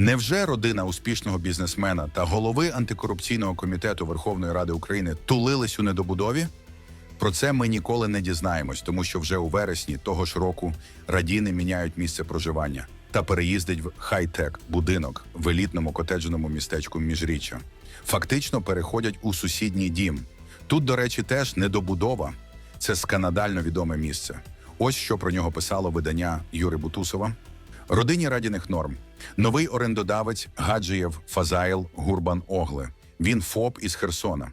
Невже родина успішного бізнесмена та голови антикорупційного комітету Верховної Ради України тулились у недобудові? Про це ми ніколи не дізнаємось, тому що вже у вересні того ж року радіни міняють місце проживання та переїздять в хай-тек будинок в елітному котеджному містечку Міжріччя. Фактично переходять у сусідній дім. Тут, до речі, теж недобудова. Це сканадально відоме місце. Ось що про нього писало видання Юри Бутусова. Родині радіних норм. Новий орендодавець Гаджиєв Фазаїл Гурбан Огле. Він ФОП із Херсона.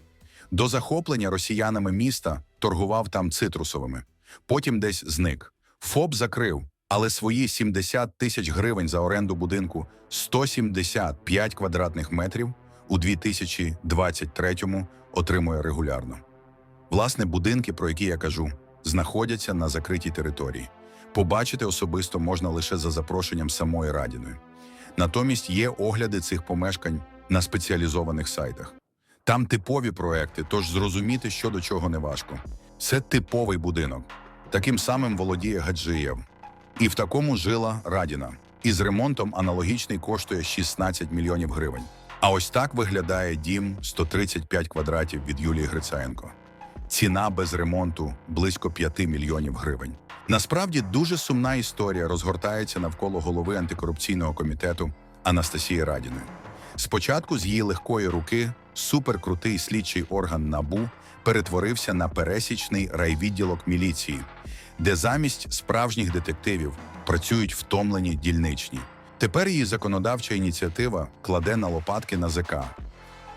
До захоплення росіянами міста торгував там цитрусовими. Потім десь зник. ФОП закрив, але свої 70 тисяч гривень за оренду будинку 175 квадратних метрів у 2023-му отримує регулярно. Власне, будинки, про які я кажу, знаходяться на закритій території. Побачити особисто можна лише за запрошенням самої Радіної. Натомість є огляди цих помешкань на спеціалізованих сайтах. Там типові проекти, тож зрозуміти, що до чого не важко. Це типовий будинок. Таким самим володіє Гаджиєв. І в такому жила Радіна. Із ремонтом аналогічний коштує 16 мільйонів гривень. А ось так виглядає дім 135 квадратів від Юлії Грицаєнко. Ціна без ремонту близько 5 мільйонів гривень. Насправді дуже сумна історія розгортається навколо голови антикорупційного комітету Анастасії Радіної. Спочатку з її легкої руки суперкрутий слідчий орган НАБУ перетворився на пересічний райвідділок міліції, де замість справжніх детективів працюють втомлені дільничні. Тепер її законодавча ініціатива кладе на лопатки НАЗК.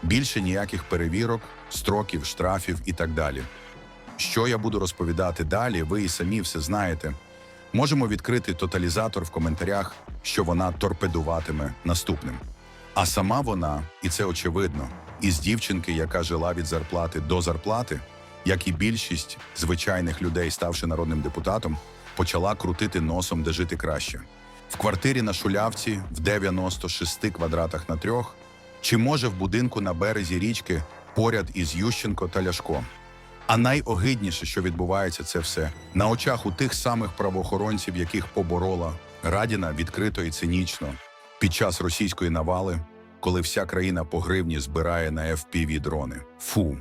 Більше ніяких перевірок, строків, штрафів і так далі. Що я буду розповідати далі, ви і самі все знаєте. Можемо відкрити тоталізатор в коментарях, що вона торпедуватиме наступним. А сама вона, і це очевидно, із дівчинки, яка жила від зарплати до зарплати, як і більшість звичайних людей, ставши народним депутатом, почала крутити носом, де жити краще. В квартирі на Шулявці в 96 квадратах на трьох, чи може в будинку на березі річки поряд із Ющенко та Ляшко. А найогидніше, що відбувається, це все на очах у тих самих правоохоронців, яких поборола Радіна відкрито і цинічно під час російської навали, коли вся країна по гривні збирає на FPV дрони. Фу.